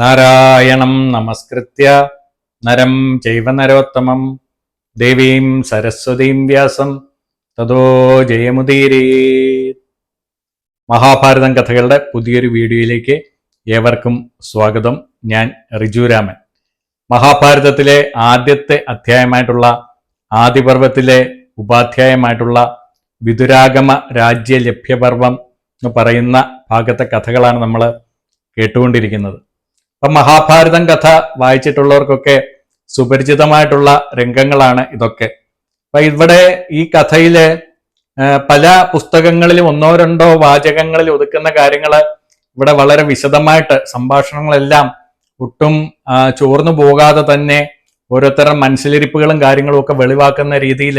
നാരായണം നമസ്കൃത്യ. നരം ചൈവ നരോത്തമം. ദേവീം സരസ്വതീം വ്യാസം. തതോ ജയമുദീരേ മഹാഭാരതം കഥകളുടെ പുതിയൊരു വീഡിയോയിലേക്ക് ഏവർക്കും സ്വാഗതം. ഞാൻ റിജുരാമൻ മഹാഭാരതത്തിലെ ആദ്യത്തെ അധ്യായമായിട്ടുള്ള ആദിപർവത്തിലെ ഉപാധ്യായമായിട്ടുള്ള വിതുരാഗമ രാജ്യ ലഭ്യപർവം എന്ന് പറയുന്ന ഭാഗത്തെ കഥകളാണ് നമ്മൾ കേട്ടുകൊണ്ടിരിക്കുന്നത്. അപ്പം മഹാഭാരതം കഥ വായിച്ചിട്ടുള്ളവർക്കൊക്കെ സുപരിചിതമായിട്ടുള്ള രംഗങ്ങളാണ് ഇതൊക്കെ. അപ്പൊ ഇവിടെ ഈ കഥയിൽ പല പുസ്തകങ്ങളിലും ഒന്നോ രണ്ടോ വാചകങ്ങളിൽ ഒതുക്കുന്ന കാര്യങ്ങൾ ഇവിടെ വളരെ വിശദമായിട്ട് സംഭാഷണങ്ങളെല്ലാം ഒട്ടും ചോർന്നു പോകാതെ തന്നെ ഓരോരുത്തരുടെ മനസ്സിലിരിപ്പുകളും കാര്യങ്ങളും ഒക്കെ വെളിവാക്കുന്ന രീതിയിൽ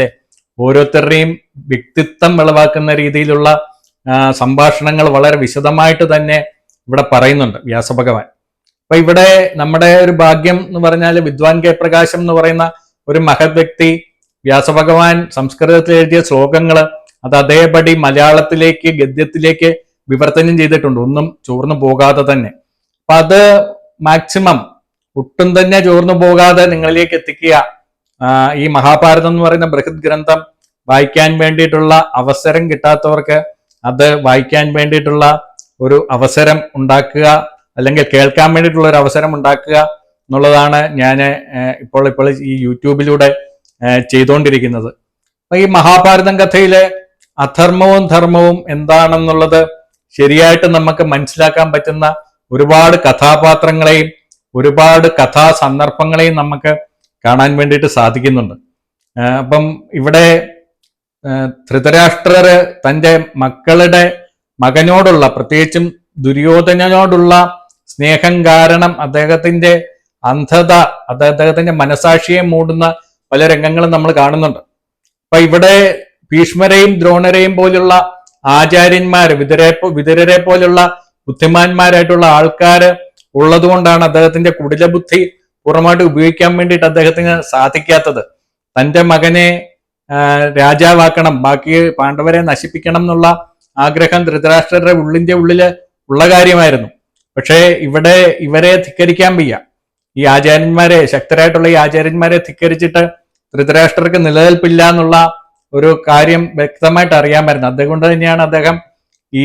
ഓരോരുത്തരുടെയും വ്യക്തിത്വം വെളിവാക്കുന്ന രീതിയിലുള്ള സംഭാഷണങ്ങൾ വളരെ വിശദമായിട്ട് തന്നെ ഇവിടെ പറയുന്നുണ്ട് വ്യാസഭഗവാൻ. അപ്പൊ ഇവിടെ നമ്മുടെ ഒരു ഭാഗ്യം എന്ന് പറഞ്ഞാൽ വിദ്വാൻ കെ പ്രകാശം എന്ന് പറയുന്ന ഒരു മഹത് വ്യക്തി വ്യാസഭഗവാൻ സംസ്കൃതത്തിൽ എഴുതിയ ശ്ലോകങ്ങൾ അത് അതേപടി മലയാളത്തിലേക്ക് ഗദ്യത്തിലേക്ക് വിവർത്തനം ചെയ്തിട്ടുണ്ട്. ഒന്നും ചോർന്നു പോകാതെ തന്നെ. അപ്പൊ അത് മാക്സിമം ഒട്ടും തന്നെ ചോർന്നു പോകാതെ നിങ്ങളിലേക്ക് എത്തിക്കുക. ഈ മഹാഭാരതം എന്ന് പറയുന്ന ബൃഹത് ഗ്രന്ഥം വായിക്കാൻ വേണ്ടിയിട്ടുള്ള അവസരം കിട്ടാത്തവർക്ക് അത് വായിക്കാൻ വേണ്ടിയിട്ടുള്ള ഒരു അവസരം ഉണ്ടാക്കുക. അല്ലെങ്കിൽ കേൾക്കാൻ വേണ്ടിയിട്ടുള്ള ഒരു അവസരം ഉണ്ടാക്കുക എന്നുള്ളതാണ് ഞാൻ ഇപ്പോൾ ഇപ്പോൾ ഈ യൂട്യൂബിലൂടെ ചെയ്തുകൊണ്ടിരിക്കുന്നത് അപ്പൊ ഈ മഹാഭാരതം കഥയിലെ അധർമ്മവും ധർമ്മവും എന്താണെന്നുള്ളത് ശരിയായിട്ട് നമുക്ക് മനസ്സിലാക്കാൻ പറ്റുന്ന ഒരുപാട് കഥാപാത്രങ്ങളെയും ഒരുപാട് കഥാ സന്ദർഭങ്ങളെയും നമുക്ക് കാണാൻ വേണ്ടിയിട്ട് സാധിക്കുന്നുണ്ട്. അപ്പം ഇവിടെ ധൃതരാഷ്ട്രർ തന്റെ മക്കളുടെ മകനോടുള്ള പ്രത്യേകിച്ചും ദുര്യോധനനോടുള്ള സ്നേഹം കാരണം അദ്ദേഹത്തിന്റെ അന്ധത അദ്ദേഹത്തിന്റെ മനസാക്ഷിയെ മൂടുന്ന പല രംഗങ്ങളും നമ്മൾ കാണുന്നുണ്ട്. അപ്പൊ ഇവിടെ ഭീഷ്മരെയും ദ്രോണരെയും പോലുള്ള ആചാര്യന്മാര് വിതരെ വിതരരെ പോലുള്ള ബുദ്ധിമാന്മാരായിട്ടുള്ള ആൾക്കാര് ഉള്ളത് കൊണ്ടാണ് അദ്ദേഹത്തിന്റെ കുടിലബുദ്ധി പൂർണമായിട്ട് ഉപയോഗിക്കാൻ വേണ്ടിയിട്ട് അദ്ദേഹത്തിന് സാധിക്കാത്തത്. തന്റെ മകനെ രാജാവാക്കണം ബാക്കി പാണ്ഡവരെ നശിപ്പിക്കണം എന്നുള്ള ആഗ്രഹം ധൃതരാഷ്ട്രരുടെ ഉള്ളിന്റെ ഉള്ളിൽ ഉള്ള കാര്യമായിരുന്നു. പക്ഷേ ഇവിടെ ഇവരെ ധിക്കരിക്കാൻ വയ്യ. ഈ ആചാര്യന്മാരെ ശക്തരായിട്ടുള്ള ഈ ആചാര്യന്മാരെ ധിക്കരിച്ചിട്ട് ധൃതരാഷ്ട്രർക്ക് നിലനിൽപ്പില്ല എന്നുള്ള ഒരു കാര്യം വ്യക്തമായിട്ട് അറിയാമായിരുന്നു അതുകൊണ്ട് തന്നെയാണ് അദ്ദേഹം ഈ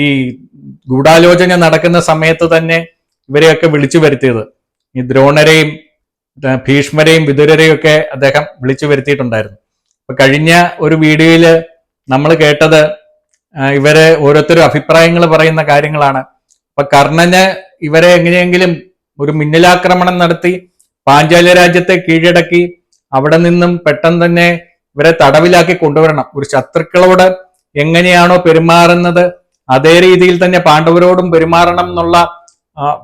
ഗൂഢാലോചന നടക്കുന്ന സമയത്ത് തന്നെ ഇവരെയൊക്കെ വിളിച്ചു വരുത്തിയത്. ഈ ദ്രോണരെയും ഭീഷ്മരെയും വിതുരരെയും ഒക്കെ അദ്ദേഹം വിളിച്ചു വരുത്തിയിട്ടുണ്ടായിരുന്നു. അപ്പൊ കഴിഞ്ഞ ഒരു വീഡിയോയിൽ നമ്മൾ കേട്ടത് ഇവർ ഓരോരുത്തരും അഭിപ്രായങ്ങൾ പറയുന്ന കാര്യങ്ങളാണ്. അപ്പൊ കർണന് ഇവരെ എങ്ങനെയെങ്കിലും ഒരു മിന്നലാക്രമണം നടത്തി പാഞ്ചാല രാജ്യത്തെ കീഴടക്കി അവിടെ നിന്നും പെട്ടെന്ന് തന്നെ ഇവരെ തടവിലാക്കി കൊണ്ടുവരണം. ഒരു ശത്രുക്കളോട് എങ്ങനെയാണോ പെരുമാറുന്നത് അതേ രീതിയിൽ തന്നെ പാണ്ഡവരോടും പെരുമാറണം എന്നുള്ള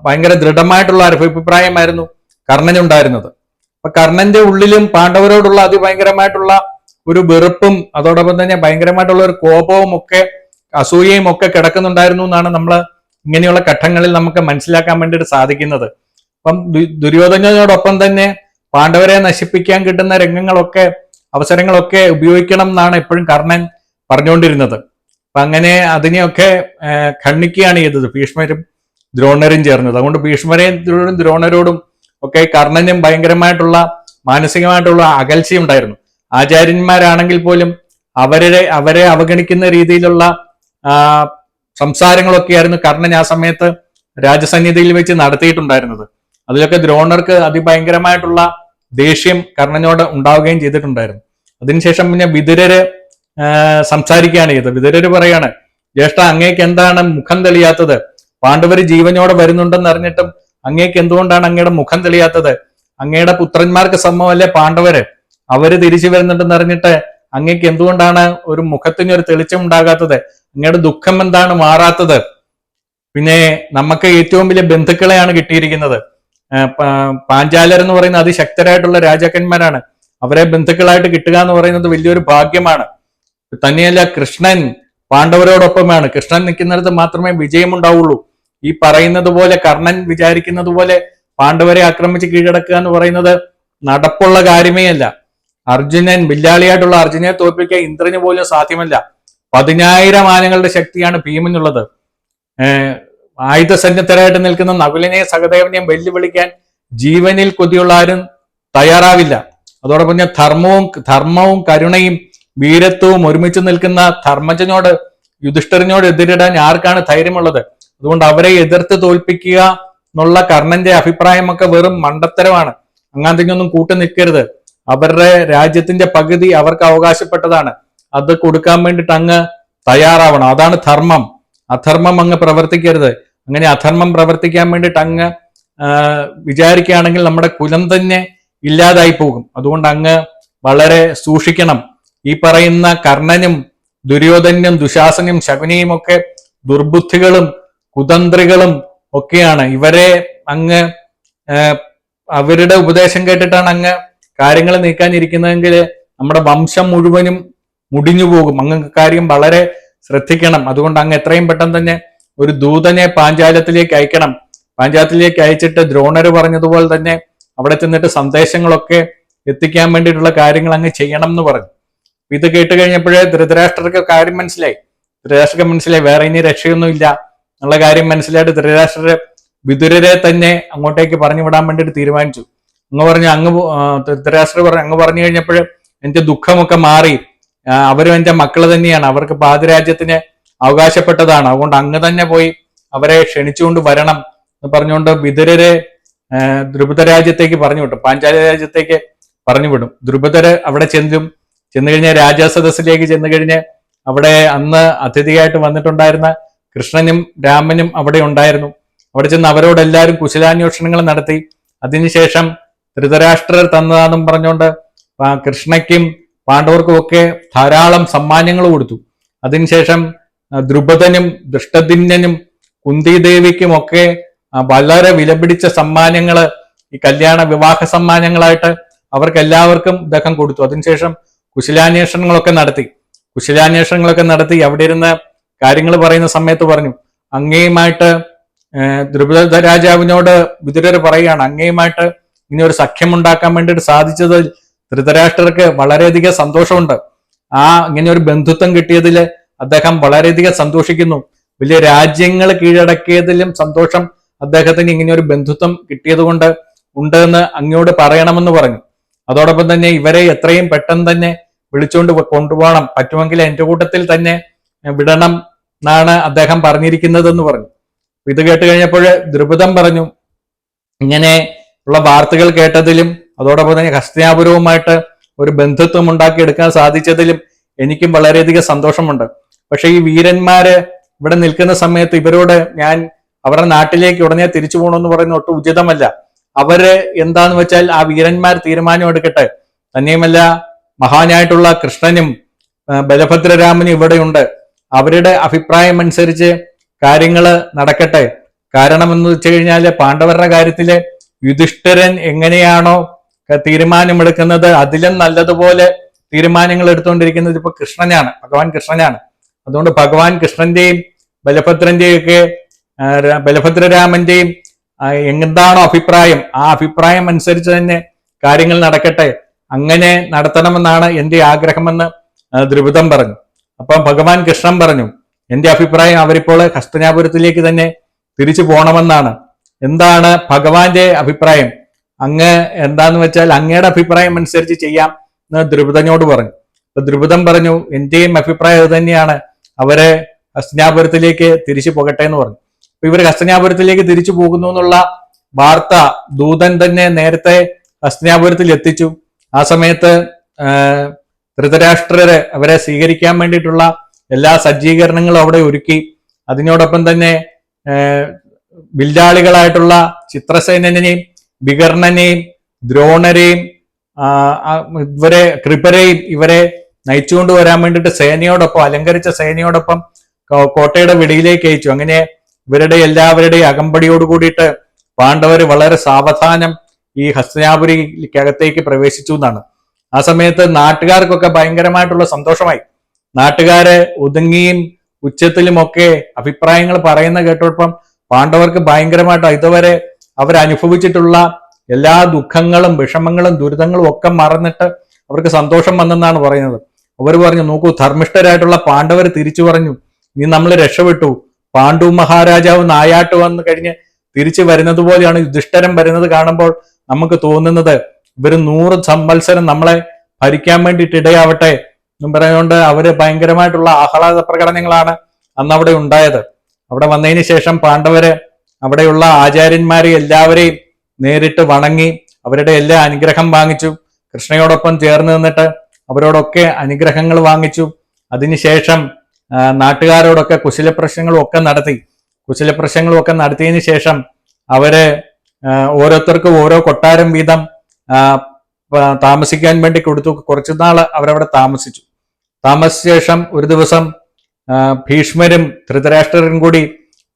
ഭയങ്കര ദൃഢമായിട്ടുള്ള അഭിപ്രായമായിരുന്നു കർണനുണ്ടായിരുന്നത് അപ്പൊ കർണന്റെ ഉള്ളിലും പാണ്ഡവരോടുള്ള അതിഭയങ്കരമായിട്ടുള്ള ഒരു വെറുപ്പും അതോടൊപ്പം തന്നെ ഭയങ്കരമായിട്ടുള്ള ഒരു കോപവും ഒക്കെ അസൂയയും ഒക്കെ കിടക്കുന്നുണ്ടായിരുന്നു എന്നാണ് നമ്മൾ ഇങ്ങനെയുള്ള ഘട്ടങ്ങളിൽ നമുക്ക് മനസ്സിലാക്കാൻ വേണ്ടിയിട്ട് സാധിക്കുന്നത്. അപ്പം ദുര്യോധനോടൊപ്പം തന്നെ പാണ്ഡവരെ നശിപ്പിക്കാൻ കിട്ടുന്ന രംഗങ്ങളൊക്കെ അവസരങ്ങളൊക്കെ ഉപയോഗിക്കണം എന്നാണ് എപ്പോഴും കർണൻ പറഞ്ഞുകൊണ്ടിരുന്നത്. അപ്പൊ അങ്ങനെ അതിനെയൊക്കെ ഖണ്ഡിക്കുകയാണ് ചെയ്തത്. ഭീഷ്മരും ദ്രോണരും ചേർന്നത്. അതുകൊണ്ട് ഭീഷ്മരെയും ദ്രോണരും ദ്രോണരോടും ഒക്കെ കർണനും ഭയങ്കരമായിട്ടുള്ള മാനസികമായിട്ടുള്ള അകൽച്ചയുണ്ടായിരുന്നു ആചാര്യന്മാരാണെങ്കിൽ പോലും അവരെ അവരെ അവഗണിക്കുന്ന രീതിയിലുള്ള സംസാരങ്ങളൊക്കെയായിരുന്നു കർണൻ ആ സമയത്ത് രാജസന്നിധിയിൽ വെച്ച് നടത്തിയിട്ടുണ്ടായിരുന്നത്. അതിലൊക്കെ ദ്രോണർക്ക് അതിഭയങ്കരമായിട്ടുള്ള ദേഷ്യം കർണനോട് ഉണ്ടാവുകയും ചെയ്തിട്ടുണ്ടായിരുന്നു. അതിനുശേഷം പിന്നെ വിതുരര് സംസാരിക്കുകയാണ് ചെയ്തത്. വിതുരര് പറയാണ് ജ്യേഷ്ഠ അങ്ങേക്ക് എന്താണ് മുഖം തെളിയാത്തത്? പാണ്ഡവര് ജീവനോടെ വരുന്നുണ്ടെന്ന് അറിഞ്ഞിട്ടും അങ്ങേക്ക് എന്തുകൊണ്ടാണ് അങ്ങയുടെ മുഖം തെളിയാത്തത്? അങ്ങയുടെ പുത്രന്മാർക്ക് സമമല്ലേ പാണ്ഡവര്? അവർ തിരിച്ചു വരുന്നുണ്ടെന്ന് അറിഞ്ഞിട്ട് അങ്ങേക്ക് എന്തുകൊണ്ടാണ് ഒരു മുഖത്തിന് ഒരു തെളിച്ചം ഉണ്ടാകാത്തത്? അങ്ങയുടെ ദുഃഖം എന്താണ് മാറാത്തത്? പിന്നെ നമുക്ക് ഏറ്റവും വലിയ ബന്ധുക്കളെയാണ് കിട്ടിയിരിക്കുന്നത്. പാഞ്ചാലർ എന്ന് പറയുന്ന അതിശക്തരായിട്ടുള്ള രാജാക്കന്മാരാണ്. അവരെ ബന്ധുക്കളായിട്ട് കിട്ടുക എന്ന് പറയുന്നത് വലിയൊരു ഭാഗ്യമാണ്. തന്നെയല്ല കൃഷ്ണൻ പാണ്ഡവരോടൊപ്പമാണ്. കൃഷ്ണൻ നിൽക്കുന്നിടത്ത് മാത്രമേ വിജയമുണ്ടാവുള്ളൂ. ഈ പറയുന്നത് പോലെ കർണൻ വിചാരിക്കുന്നത് പോലെ പാണ്ഡവരെ ആക്രമിച്ച് കീഴടക്കുക എന്ന് പറയുന്നത് നടപ്പുള്ള കാര്യമേ അല്ല അർജുനൻ വില്ലാളിയായിട്ടുള്ള അർജുനെ തോൽപ്പിക്കാൻ ഇന്ദ്രന് പോലും സാധ്യമല്ല. പതിനായിരം ആനകളുടെ ശക്തിയാണ് ഭീമനുള്ളത്. ആയുധസന്നദ്ധരായിട്ട് നിൽക്കുന്ന നകുലിനെയും സഹദേവനെയും വെല്ലുവിളിക്കാൻ ജീവനിൽ കൊതിയുള്ള ആരും തയ്യാറാവില്ല. അതോടൊപ്പം ഞാൻ ധർമ്മവും ധർമ്മവും കരുണയും വീരത്വവും ഒരുമിച്ച് നിൽക്കുന്ന ധർമ്മജനോട് യുധിഷ്ഠിരനോട് എതിരിടാൻ ആർക്കാണ് ധൈര്യമുള്ളത്? അതുകൊണ്ട് അവരെ എതിർത്ത് തോൽപ്പിക്കുക എന്നുള്ള കർണന്റെ അഭിപ്രായമൊക്കെ വെറും മണ്ടത്തരമാണ്. അങ്ങാന്തെങ്കിലും കൂട്ടു നിൽക്കരുത്. അവരുടെ രാജ്യത്തിന്റെ പകുതി അവർക്ക് അവകാശപ്പെട്ടതാണ്. അത് കൊടുക്കാൻ വേണ്ടിയിട്ട് അങ്ങ് തയ്യാറാവണം. അതാണ് ധർമ്മം. അധർമ്മം അങ്ങ് പ്രവർത്തിക്കരുത്. അങ്ങനെ അധർമ്മം പ്രവർത്തിക്കാൻ വേണ്ടിയിട്ട് അങ്ങ് വിചാരിക്കുകയാണെങ്കിൽ നമ്മുടെ കുലം തന്നെ ഇല്ലാതായി പോകും. അതുകൊണ്ട് അങ്ങ് വളരെ സൂക്ഷിക്കണം. ഈ പറയുന്ന കർണനും ദുര്യോധനും ദുശാസനും ശകുനിയും ഒക്കെ ദുർബുദ്ധികളും കുതന്ത്രികളും ഒക്കെയാണ്. ഇവരെ അങ്ങ് അവരുടെ ഉപദേശം കേട്ടിട്ടാണ് അങ്ങ് കാര്യങ്ങൾ നീക്കാനിരിക്കുന്നതെങ്കിൽ നമ്മുടെ വംശം മുഴുവനും മുടിഞ്ഞു പോകും. അങ്ങ് കാര്യം വളരെ ശ്രദ്ധിക്കണം. അതുകൊണ്ട് അങ്ങ് എത്രയും പെട്ടെന്ന് തന്നെ ഒരു ദൂതനെ പാഞ്ചാലത്തിലേക്ക് അയക്കണം. പാഞ്ചാലത്തിലേക്ക് അയച്ചിട്ട് ദ്രോണര് പറഞ്ഞതുപോലെ തന്നെ അവിടെ ചെന്നിട്ട് സന്ദേശങ്ങളൊക്കെ എത്തിക്കാൻ വേണ്ടിയിട്ടുള്ള കാര്യങ്ങൾ അങ്ങ് ചെയ്യണം എന്ന് പറഞ്ഞു. ഇത് കേട്ട് കഴിഞ്ഞപ്പോഴേ ധൃതരാഷ്ട്രർക്ക് കാര്യം മനസ്സിലായി. ധൃതരാഷ്ട്രക്ക് മനസ്സിലായി. വേറെ ഇനി രക്ഷയൊന്നും ഇല്ല. എന്നുള്ള കാര്യം മനസ്സിലായിട്ട് ധൃതരാഷ്ട്ര വിതുരരെ തന്നെ അങ്ങോട്ടേക്ക് പറഞ്ഞു വിടാൻ വേണ്ടിയിട്ട് തീരുമാനിച്ചു. അങ്ങ് പറഞ്ഞു അങ്ങ് ധൃതരാഷ്ട്ര പറഞ്ഞു അങ്ങ് പറഞ്ഞു കഴിഞ്ഞപ്പോൾ എന്റെ ദുഃഖമൊക്കെ മാറി. അവരും എന്റെ മക്കൾ തന്നെയാണ്. അവർക്ക് പാതിരാജ്യത്തിന് അവകാശപ്പെട്ടതാണ്. അതുകൊണ്ട് അങ്ങ് തന്നെ പോയി അവരെ ക്ഷണിച്ചുകൊണ്ട് വരണം എന്ന് പറഞ്ഞുകൊണ്ട് വിതുരരെ ദ്രുപദ രാജ്യത്തേക്ക് പറഞ്ഞു വിട്ടു. പാഞ്ചാല രാജ്യത്തേക്ക് പറഞ്ഞു വിടും. ദ്രുപദര് അവിടെ ചെന്നും ചെന്നു കഴിഞ്ഞ രാജാസദസ്സിലേക്ക് ചെന്നു കഴിഞ്ഞ് അവിടെ അന്ന് അതിഥിയായിട്ട് വന്നിട്ടുണ്ടായിരുന്ന കൃഷ്ണനും രാമനും അവിടെ ഉണ്ടായിരുന്നു. അവിടെ ചെന്ന് അവരോട് എല്ലാവരും കുശലാന്വേഷണങ്ങൾ നടത്തി. അതിനുശേഷം ധൃതരാഷ്ട്രർ തന്നതാണെന്നും പറഞ്ഞുകൊണ്ട് കൃഷ്ണയ്ക്കും പാണ്ഡവർക്കും ഒക്കെ ധാരാളം സമ്മാനങ്ങൾ കൊടുത്തു. അതിനുശേഷം ദ്രുപദനും ദൃഷ്ടദിന്യനും കുന്തിദേവിക്കും ഒക്കെ ആ, വളരെ വിലപിടിച്ച സമ്മാനങ്ങൾ ഈ കല്യാണ വിവാഹ സമ്മാനങ്ങളായിട്ട് അവർക്ക് എല്ലാവർക്കും ഇദ്ദേഹം കൊടുത്തു. അതിനുശേഷം കുശലാന്വേഷണങ്ങളൊക്കെ നടത്തി. കുശലാന്വേഷണങ്ങളൊക്കെ നടത്തി അവിടെ ഇരുന്ന് കാര്യങ്ങൾ പറയുന്ന സമയത്ത് പറഞ്ഞു അങ്ങേയുമായിട്ട് ദ്രുപദ രാജാവിനോട് വിതുരർ പറയുകയാണ്. അങ്ങേയുമായിട്ട് ഇനി ഒരു സഖ്യം ഉണ്ടാക്കാൻ വേണ്ടിയിട്ട് സാധിച്ചത് ധൃതരാഷ്ട്രർക്ക് വളരെയധികം സന്തോഷമുണ്ട്. ആ ഇങ്ങനെ ഒരു ബന്ധുത്വം കിട്ടിയതിൽ അദ്ദേഹം വളരെയധികം സന്തോഷിക്കുന്നു. വലിയ രാജ്യങ്ങൾ കീഴടക്കിയതിലും സന്തോഷം അദ്ദേഹത്തിന് ഇങ്ങനെ ഒരു ബന്ധുത്വം കിട്ടിയത് കൊണ്ട് ഉണ്ടെന്ന് അങ്ങോട്ട് പറയണമെന്ന് പറഞ്ഞു. അതോടൊപ്പം തന്നെ ഇവരെ എത്രയും പെട്ടെന്ന് തന്നെ വിളിച്ചുകൊണ്ട് കൊണ്ടുപോകണം. പറ്റുമെങ്കിൽ എന്റെ കൂട്ടത്തിൽ തന്നെ വിടണം എന്നാണ് അദ്ദേഹം പറഞ്ഞിരിക്കുന്നതെന്ന് പറഞ്ഞു. ഇത് കേട്ട് കഴിഞ്ഞപ്പോൾ ദ്രുപദം പറഞ്ഞു. ഇങ്ങനെ ഉള്ള വാർത്തകൾ കേട്ടതിലും അതോടൊപ്പം തന്നെ ഹസ്തിനാപുരവുമായിട്ട് ഒരു ബന്ധുത്വം ഉണ്ടാക്കിയെടുക്കാൻ സാധിച്ചതിലും എനിക്കും വളരെയധികം സന്തോഷമുണ്ട്. പക്ഷെ ഈ വീരന്മാര് ഇവിടെ നിൽക്കുന്ന സമയത്ത് ഇവരോട് ഞാൻ അവരുടെ നാട്ടിലേക്ക് ഉടനെ തിരിച്ചു പോകണമെന്ന് പറയുന്നത് ഒട്ടും ഉചിതമല്ല. അവർ എന്താന്ന് വെച്ചാൽ ആ വീരന്മാർ തീരുമാനം എടുക്കട്ടെ. തന്നെയുമല്ല മഹാനായിട്ടുള്ള കൃഷ്ണനും ബലഭദ്രരാമനും ഇവിടെയുണ്ട്. അവരുടെ അഭിപ്രായം അനുസരിച്ച് കാര്യങ്ങൾ നടക്കട്ടെ. കാരണം എന്ന് വെച്ച് കഴിഞ്ഞാൽ പാണ്ഡവരുടെ കാര്യത്തിൽ യുധിഷ്ഠിരൻ എങ്ങനെയാണോ തീരുമാനമെടുക്കുന്നത് അതിലും നല്ലതുപോലെ തീരുമാനങ്ങൾ എടുത്തുകൊണ്ടിരിക്കുന്നത് ഇപ്പൊ കൃഷ്ണനാണ് ഭഗവാൻ കൃഷ്ണനാണ്. അതുകൊണ്ട് ഭഗവാൻ കൃഷ്ണന്റെയും ബലഭദ്രന്റെയും ഒക്കെ ബലഭദ്രരാമന്റെയും എന്താണോ അഭിപ്രായം? ആ അഭിപ്രായം അനുസരിച്ച് തന്നെ കാര്യങ്ങൾ നടക്കട്ടെ. അങ്ങനെ നടത്തണമെന്നാണ് എന്റെ ആഗ്രഹമെന്ന് ദ്രുപുതം പറഞ്ഞു. അപ്പം ഭഗവാൻ കൃഷ്ണൻ പറഞ്ഞു എന്റെ അഭിപ്രായം അവരിപ്പോൾ ഹസ്തനാപുരത്തിലേക്ക് തന്നെ തിരിച്ചു പോകണമെന്നാണ് എന്താണ് ഭഗവാന്റെ അഭിപ്രായം? അങ്ങ് എന്താന്ന് വെച്ചാൽ അങ്ങയുടെ അഭിപ്രായം അനുസരിച്ച് ചെയ്യാം എന്ന് ദ്രുപദനോട് പറഞ്ഞു. അപ്പൊ ദ്രുപദം പറഞ്ഞു എന്റെയും അഭിപ്രായം തന്നെയാണ്. അവരെ ഹസ്തനാപുരത്തിലേക്ക് തിരിച്ചു പോകട്ടെ എന്ന് പറഞ്ഞു. അപ്പൊ ഇവർ ഹസ്തനാപുരത്തിലേക്ക് തിരിച്ചു പോകുന്നു എന്നുള്ള വാർത്ത ദൂതൻ തന്നെ നേരത്തെ ഹസ്തനാപുരത്തിൽ എത്തിച്ചു. ആ സമയത്ത് ധൃതരാഷ്ട്രര് അവരെ സ്വീകരിക്കാൻ വേണ്ടിയിട്ടുള്ള എല്ലാ സജ്ജീകരണങ്ങളും അവിടെ ഒരുക്കി. അതിനോടൊപ്പം തന്നെ ബില്ലാളികളായിട്ടുള്ള ചിത്രസേനനെയും വികർണനെയും ദ്രോണരെയും ഇവരെ കൃപരെയും ഇവരെ നയിച്ചുകൊണ്ട് വരാൻ വേണ്ടിയിട്ട് സേനയോടൊപ്പം അലങ്കരിച്ച സേനയോടൊപ്പം കോട്ടയുടെ വെടിയിലേക്ക് അയച്ചു. അങ്ങനെ ഇവരുടെ എല്ലാവരുടെയും അകമ്പടിയോട് കൂടിയിട്ട് പാണ്ഡവർ വളരെ സാവധാനം ഈ ഹസ്തനാപുരിക്കകത്തേക്ക് പ്രവേശിച്ചു എന്നാണ്. ആ സമയത്ത് നാട്ടുകാർക്കൊക്കെ ഭയങ്കരമായിട്ടുള്ള സന്തോഷമായി. നാട്ടുകാര് ഒതുങ്ങിയും ഉച്ചത്തിലുമൊക്കെ അഭിപ്രായങ്ങൾ പറയുന്ന കേട്ടോടൊപ്പം പാണ്ഡവർക്ക് ഭയങ്കരമായിട്ട് ഇതുവരെ അവരനുഭവിച്ചിട്ടുള്ള എല്ലാ ദുഃഖങ്ങളും വിഷമങ്ങളും ദുരിതങ്ങളും ഒക്കെ മറന്നിട്ട് അവർക്ക് സന്തോഷം വന്നെന്നാണ് പറയുന്നത്. അവർ പറഞ്ഞു നോക്കൂ ധർമ്മിഷ്ഠരായിട്ടുള്ള പാണ്ഡവർ തിരിച്ചു പറഞ്ഞു. നീ നമ്മൾ രക്ഷപ്പെട്ടു. പാണ്ഡു മഹാരാജാവ് നായാട്ട് വന്ന് കഴിഞ്ഞ് തിരിച്ചു വരുന്നത് പോലെയാണ് യുധിഷ്ഠരം വരുന്നത് കാണുമ്പോൾ നമുക്ക് തോന്നുന്നത്. ഇവർ നൂറ് സംവത്സരം നമ്മളെ ഭരിക്കാൻ വേണ്ടിയിട്ട് ഇടയാവട്ടെ എന്നും പറഞ്ഞുകൊണ്ട് അവർ ഭയങ്കരമായിട്ടുള്ള ആഹ്ലാദ പ്രകടനങ്ങളാണ് അന്ന് അവിടെ ഉണ്ടായത്. അവിടെ വന്നതിന് ശേഷം പാണ്ഡവര് അവിടെയുള്ള ആചാര്യന്മാരെ എല്ലാവരെയും നേരിട്ട് വണങ്ങി അവരുടെ എല്ലാ അനുഗ്രഹം വാങ്ങിച്ചു. കൃഷ്ണയോടൊപ്പം ചേർന്ന് നിന്നിട്ട് അവരോടൊക്കെ അനുഗ്രഹങ്ങൾ വാങ്ങിച്ചു. അതിനുശേഷം നാട്ടുകാരോടൊക്കെ കുശലപ്രശ്നങ്ങളും ഒക്കെ നടത്തി. കുശലപ്രശ്നങ്ങളും ഒക്കെ നടത്തിയതിനു ശേഷം അവർ ഓരോരുത്തർക്കും ഓരോ കൊട്ടാരം വീതം താമസിക്കാൻ വേണ്ടി കൊടുത്തു. കുറച്ചു നാൾ അവരവിടെ താമസിച്ചു. താമസിച്ച ശേഷം ഒരു ദിവസം ഭീഷ്മരും ധൃതരാഷ്ട്രരും കൂടി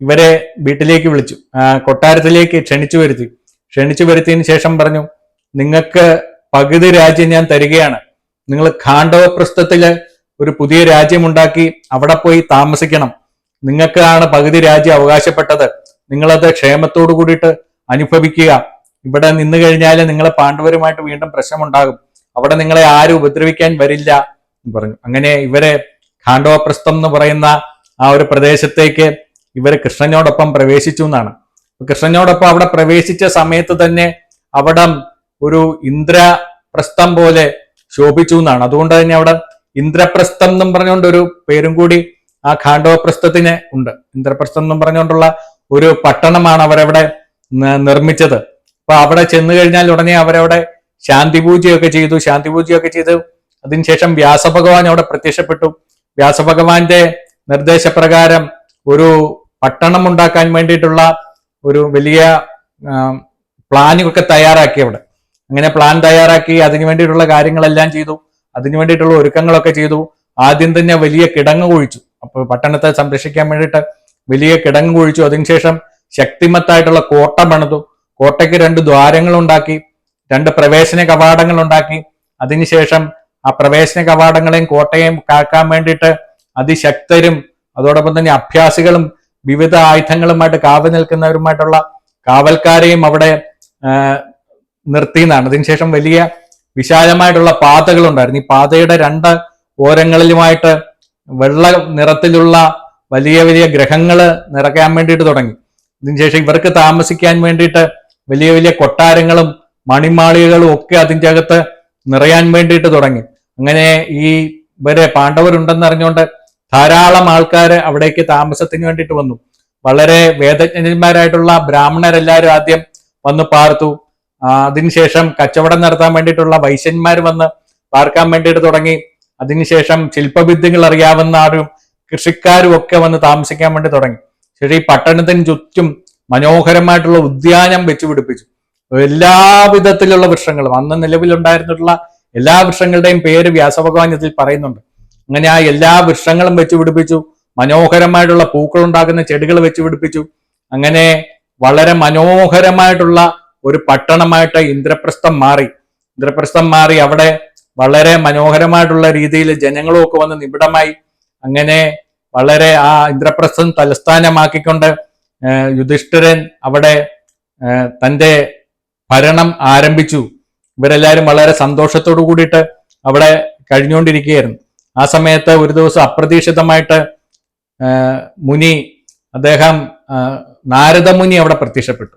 ഇവരെ വീട്ടിലേക്ക് വിളിച്ചു. കൊട്ടാരത്തിലേക്ക് ക്ഷണിച്ചു വരുത്തി. ക്ഷണിച്ചു വരുത്തിയതിനു ശേഷം പറഞ്ഞു നിങ്ങൾക്ക് പകുതി രാജ്യം ഞാൻ തരികയാണ്. നിങ്ങൾ ഖാണ്ഡവപ്രസ്ഥത്തിൽ ഒരു പുതിയ രാജ്യമുണ്ടാക്കി അവിടെ പോയി താമസിക്കണം. നിങ്ങൾക്കാണ് പകുതി രാജ്യം അവകാശപ്പെട്ടത്. നിങ്ങളത് ക്ഷേമത്തോടു കൂടിയിട്ട് അനുഭവിക്കുക. ഇവിടെ നിന്ന് കഴിഞ്ഞാൽ നിങ്ങളെ പാണ്ഡവരുമായിട്ട് വീണ്ടും പ്രശ്നമുണ്ടാകും. അവിടെ നിങ്ങളെ ആരും ഉപദ്രവിക്കാൻ വരില്ല എന്ന് പറഞ്ഞു. അങ്ങനെ ഇവരെ ഖാണ്ഡവപ്രസ്ഥം എന്ന് പറയുന്ന ആ ഒരു പ്രദേശത്തേക്ക് ഇവർ കൃഷ്ണനോടൊപ്പം പ്രവേശിച്ചു എന്നാണ്. കൃഷ്ണനോടൊപ്പം അവിടെ പ്രവേശിച്ച സമയത്ത് തന്നെ അവിടെ ഒരു ഇന്ദ്രപ്രസ്ഥം പോലെ ശോഭിച്ചു എന്നാണ്. അതുകൊണ്ട് തന്നെ അവിടെ ഇന്ദ്രപ്രസ്ഥം എന്നും പറഞ്ഞുകൊണ്ട് ഒരു പേരും കൂടി ആ ഖാണ്ഡവപ്രസ്ഥത്തിന് ഉണ്ട്. ഇന്ദ്രപ്രസ്ഥം എന്നും പറഞ്ഞുകൊണ്ടുള്ള ഒരു പട്ടണമാണ് അവരവിടെ നിർമ്മിച്ചത്. അപ്പൊ അവിടെ ചെന്നു കഴിഞ്ഞാൽ ഉടനെ അവരവിടെ ശാന്തി പൂജയൊക്കെ ചെയ്തു. ശാന്തി പൂജയൊക്കെ ചെയ്തു അതിനുശേഷം വ്യാസഭഗവാൻ അവിടെ പ്രത്യക്ഷപ്പെട്ടു. വ്യാസഭഗവാന്റെ നിർദ്ദേശപ്രകാരം ഒരു പട്ടണം ഉണ്ടാക്കാൻ വേണ്ടിയിട്ടുള്ള ഒരു വലിയ പ്ലാനൊക്കെ തയ്യാറാക്കി അവിടെ. അങ്ങനെ പ്ലാൻ തയ്യാറാക്കി അതിനു വേണ്ടിയിട്ടുള്ള കാര്യങ്ങളെല്ലാം ചെയ്തു. അതിനു വേണ്ടിയിട്ടുള്ള ഒരുക്കങ്ങളൊക്കെ ചെയ്തു. ആദ്യം തന്നെ വലിയ കിടങ്ങ് കുഴിച്ചു. അപ്പൊ പട്ടണത്തെ സംരക്ഷിക്കാൻ വേണ്ടിയിട്ട് വലിയ കിടങ്ങ് കുഴിച്ചു. അതിനുശേഷം ശക്തിമത്തായിട്ടുള്ള കോട്ട പണിതു. കോട്ടയ്ക്ക് രണ്ട് ദ്വാരങ്ങൾ ഉണ്ടാക്കി രണ്ട് പ്രവേശന കവാടങ്ങൾ ഉണ്ടാക്കി അതിനുശേഷം ആ പ്രവേശന കവാടങ്ങളെയും കോട്ടയെയും കാക്കാൻ വേണ്ടിയിട്ട് അതിശക്തരും അതോടൊപ്പം തന്നെ അഭ്യാസികളും വിവിധ ആയുധങ്ങളുമായിട്ട് കാവൽ നിൽക്കുന്നവരുമായിട്ടുള്ള കാവൽക്കാരെയും അവിടെ നിർത്തിയെന്നാണ്. അതിനുശേഷം വലിയ വിശാലമായിട്ടുള്ള പാതകളുണ്ടായിരുന്നു. ഈ പാതയുടെ രണ്ട് ഓരങ്ങളിലുമായിട്ട് വെള്ള നിറത്തിലുള്ള വലിയ വലിയ ഗ്രഹങ്ങൾ നിറയ്ക്കാൻ വേണ്ടിയിട്ട് തുടങ്ങി. അതിനുശേഷം ഇവർക്ക് താമസിക്കാൻ വേണ്ടിയിട്ട് വലിയ വലിയ കൊട്ടാരങ്ങളും മണിമാളികകളും ഒക്കെ അതിന്റെ അകത്ത് നിറയാൻ വേണ്ടിയിട്ട് തുടങ്ങി. അങ്ങനെ ഈ ഇവരെ പാണ്ഡവരുണ്ടെന്ന് അറിഞ്ഞുകൊണ്ട് ധാരാളം ആൾക്കാർ അവിടേക്ക് താമസത്തിന് വേണ്ടിയിട്ട് വന്നു. വളരെ വേദജ്ഞന്മാരായിട്ടുള്ള ബ്രാഹ്മണരെല്ലാവരും ആദ്യം വന്ന് പാർത്തു. അതിനുശേഷം കച്ചവടം നടത്താൻ വേണ്ടിയിട്ടുള്ള വൈശ്യന്മാർ വന്ന് പാർക്കാൻ വേണ്ടിയിട്ട് തുടങ്ങി. അതിനുശേഷം ശില്പവിദ്യകൾ അറിയാവുന്ന ആരും കൃഷിക്കാരും ഒക്കെ വന്ന് താമസിക്കാൻ വേണ്ടി തുടങ്ങി. ശരി ഈ പട്ടണത്തിന് ചുറ്റും മനോഹരമായിട്ടുള്ള ഉദ്യാനം വെച്ചുപിടിപ്പിച്ചു എല്ലാ വിധത്തിലുള്ള വൃക്ഷങ്ങളും അന്ന് നിലവിലുണ്ടായിരുന്നിട്ടുള്ള എല്ലാ വൃക്ഷങ്ങളുടെയും പേര് വ്യാസഭഗവാൻ ഇതിൽ പറയുന്നുണ്ട്. അങ്ങനെ ആ എല്ലാ വൃക്ഷങ്ങളും വെച്ച് പിടിപ്പിച്ചു. മനോഹരമായിട്ടുള്ള പൂക്കൾ ഉണ്ടാക്കുന്ന ചെടികൾ വെച്ച് പിടിപ്പിച്ചു. അങ്ങനെ വളരെ മനോഹരമായിട്ടുള്ള ഒരു പട്ടണമായിട്ട് ഇന്ദ്രപ്രസ്ഥം മാറി. ഇന്ദ്രപ്രസ്ഥം മാറി അവിടെ വളരെ മനോഹരമായിട്ടുള്ള രീതിയിൽ ജനങ്ങളും ഒക്കെ വന്ന് നിബിഡമായി. അങ്ങനെ വളരെ ആ ഇന്ദ്രപ്രസ്ഥം തലസ്ഥാനമാക്കിക്കൊണ്ട് യുധിഷ്ഠിരൻ അവിടെ തന്റെ ഭരണം ആരംഭിച്ചു. ഇവരെല്ലാവരും വളരെ സന്തോഷത്തോടു കൂടിയിട്ട് അവിടെ കഴിഞ്ഞുകൊണ്ടിരിക്കുകയായിരുന്നു. ആ സമയത്ത് ഒരു ദിവസം അപ്രതീക്ഷിതമായിട്ട് മുനി അദ്ദേഹം നാരദമുനി അവിടെ പ്രത്യക്ഷപ്പെട്ടു.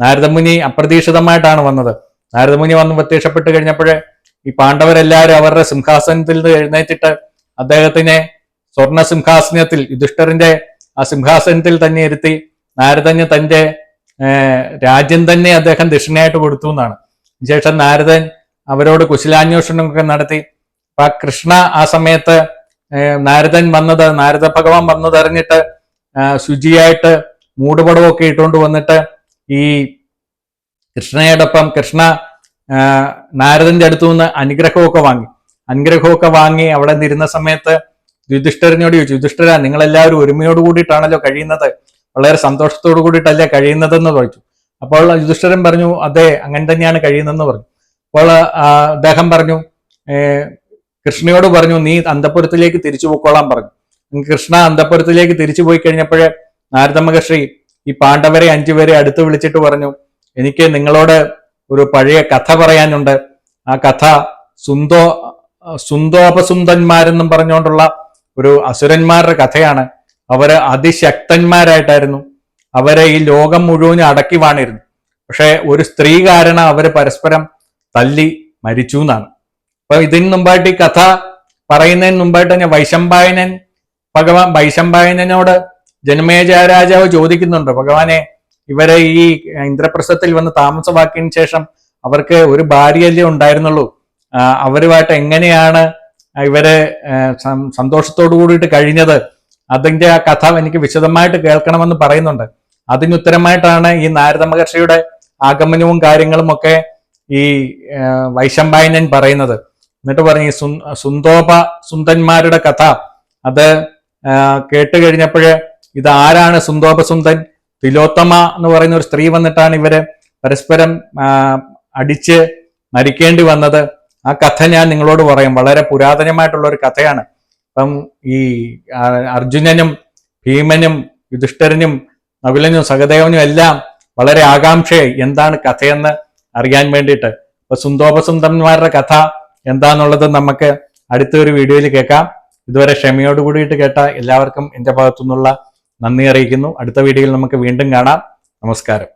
നാരദമുനി അപ്രതീക്ഷിതമായിട്ടാണ് വന്നത്. നാരദമുനി വന്ന് പ്രത്യക്ഷപ്പെട്ട് കഴിഞ്ഞപ്പോഴേ ഈ പാണ്ഡവരെല്ലാവരും അവരുടെ സിംഹാസനത്തിൽ നിന്ന് എഴുന്നേറ്റിട്ട് അദ്ദേഹത്തിനെ സ്വർണ സിംഹാസനത്തിൽ യുധിഷ്ഠറിന്റെ ആ സിംഹാസനത്തിൽ തന്നെ ഇരുത്തി നാരദന് തന്റെ രാജ്യം തന്നെ അദ്ദേഹം ദക്ഷിണയായിട്ട് കൊടുത്തു എന്നാണ്. ശേഷം നാരദൻ അവരോട് കുശലാന്വേഷണമൊക്കെ നടത്തി അപ്പൊ കൃഷ്ണ ആ സമയത്ത് നാരദൻ വന്നത് നാരദ ഭഗവാൻ വന്നത് അറിഞ്ഞിട്ട് ആ, ശുചിയായിട്ട് മൂടുപടമൊക്കെ ഇട്ടുകൊണ്ട് വന്നിട്ട് ഈ കൃഷ്ണയോടൊപ്പം കൃഷ്ണ നാരദന്റെ അടുത്തു നിന്ന് അനുഗ്രഹമൊക്കെ വാങ്ങി. അനുഗ്രഹമൊക്കെ വാങ്ങി അവിടെ നിന്നിരുന്ന സമയത്ത് യുധിഷ്ഠരനോട് ചോദിച്ചു യുധിഷ്ഠരാ നിങ്ങളെല്ലാവരും ഒരുമയോട് കൂടിയിട്ടാണല്ലോ കഴിയുന്നത്? വളരെ സന്തോഷത്തോടു കൂടിയിട്ടല്ലേ കഴിയുന്നതെന്ന് ചോദിച്ചു. അപ്പോൾ യുധിഷ്ഠരൻ പറഞ്ഞു അതെ അങ്ങനെ തന്നെയാണ് കഴിയുന്നതെന്ന് പറഞ്ഞു. അപ്പോൾ അദ്ദേഹം പറഞ്ഞു കൃഷ്ണയോട് പറഞ്ഞു നീ അന്തപുരത്തിലേക്ക് തിരിച്ചു പോയിക്കോളാൻ പറഞ്ഞു. കൃഷ്ണ അന്തപുരത്തിലേക്ക് തിരിച്ചു പോയി കഴിഞ്ഞപ്പോഴേ നാരദ ഈ പാണ്ഡവരെ അഞ്ചുപേരെ അടുത്ത് വിളിച്ചിട്ട് പറഞ്ഞു എനിക്ക് നിങ്ങളോട് ഒരു പഴയ കഥ പറയാനുണ്ട്. ആ കഥ സുന്ദോ സുന്ദോപസുന്ദന്മാരെന്നും പറഞ്ഞുകൊണ്ടുള്ള ഒരു അസുരന്മാരുടെ കഥയാണ്. അവർ അതിശക്തന്മാരായിട്ടായിരുന്നു. അവരെ ഈ ലോകം മുഴുവൻ അടക്കി വാണിരുന്നു. പക്ഷെ ഒരു സ്ത്രീ കാരണം അവർ പരസ്പരം തല്ലി മരിച്ചു എന്നാണ്. അപ്പൊ ഇതിന് മുമ്പായിട്ട് ഈ കഥ പറയുന്നതിന് മുമ്പായിട്ട് തന്നെ വൈശമ്പായനൻ ഭഗവാൻ വൈശംപായനോട് ജനമേജയ രാജാവ് ചോദിക്കുന്നുണ്ട്. ഭഗവാനെ ഇവരെ ഈ ഇന്ദ്രപ്രസ്ഥത്തിൽ വന്ന് താമസമാക്കിയതിനു ശേഷം അവർക്ക് ഒരു ഭാര്യയല്ലേ ഉണ്ടായിരുന്നുള്ളൂ. അവരുമായിട്ട് എങ്ങനെയാണ് ഇവരെ സന്തോഷത്തോടു കൂടിയിട്ട് കഴിഞ്ഞത്? അതിന്റെ ആ കഥ എനിക്ക് വിശദമായിട്ട് കേൾക്കണമെന്ന് പറയുന്നുണ്ട്. അതിനുത്തരമായിട്ടാണ് ഈ നാരദ മഹർഷിയുടെ ആഗമനവും കാര്യങ്ങളും ഒക്കെ ഈ വൈശമ്പായനൻ പറയുന്നത്. എന്നിട്ട് പറഞ്ഞു സുന്തോപ സുന്ദന്മാരുടെ കഥ. അത് കേട്ട് കഴിഞ്ഞപ്പോഴ് ഇത് ആരാണ് സുന്തോപ സുന്ദൻ? തിലോത്തമ എന്ന് പറയുന്ന ഒരു സ്ത്രീ വന്നിട്ടാണ് ഇവർ പരസ്പരം അടിച്ച് മരിക്കേണ്ടി വന്നത്. ആ കഥ ഞാൻ നിങ്ങളോട് പറയും. വളരെ പുരാതനമായിട്ടുള്ള ഒരു കഥയാണ്. അപ്പം ഈ അർജുനനും ഭീമനും യുധിഷ്ഠരനും നകുലനും സഹദേവനും എല്ലാം വളരെ ആകാംക്ഷയായി എന്താണ് കഥയെന്ന് അറിയാൻ വേണ്ടിയിട്ട്. അപ്പൊ സുന്തോപസുന്ദന്മാരുടെ കഥ എന്താന്നുള്ളത് നമുക്ക് അടുത്തൊരു വീഡിയോയിൽ കേൾക്കാം. ഇതുവരെ ക്ഷമയോട് കൂടിയിട്ട് കേട്ട എല്ലാവർക്കും എന്റെ ഭാഗത്തുനിന്നുള്ള നന്ദി അറിയിക്കുന്നു. അടുത്ത വീഡിയോയിൽ നമുക്ക് വീണ്ടും കാണാം. നമസ്കാരം.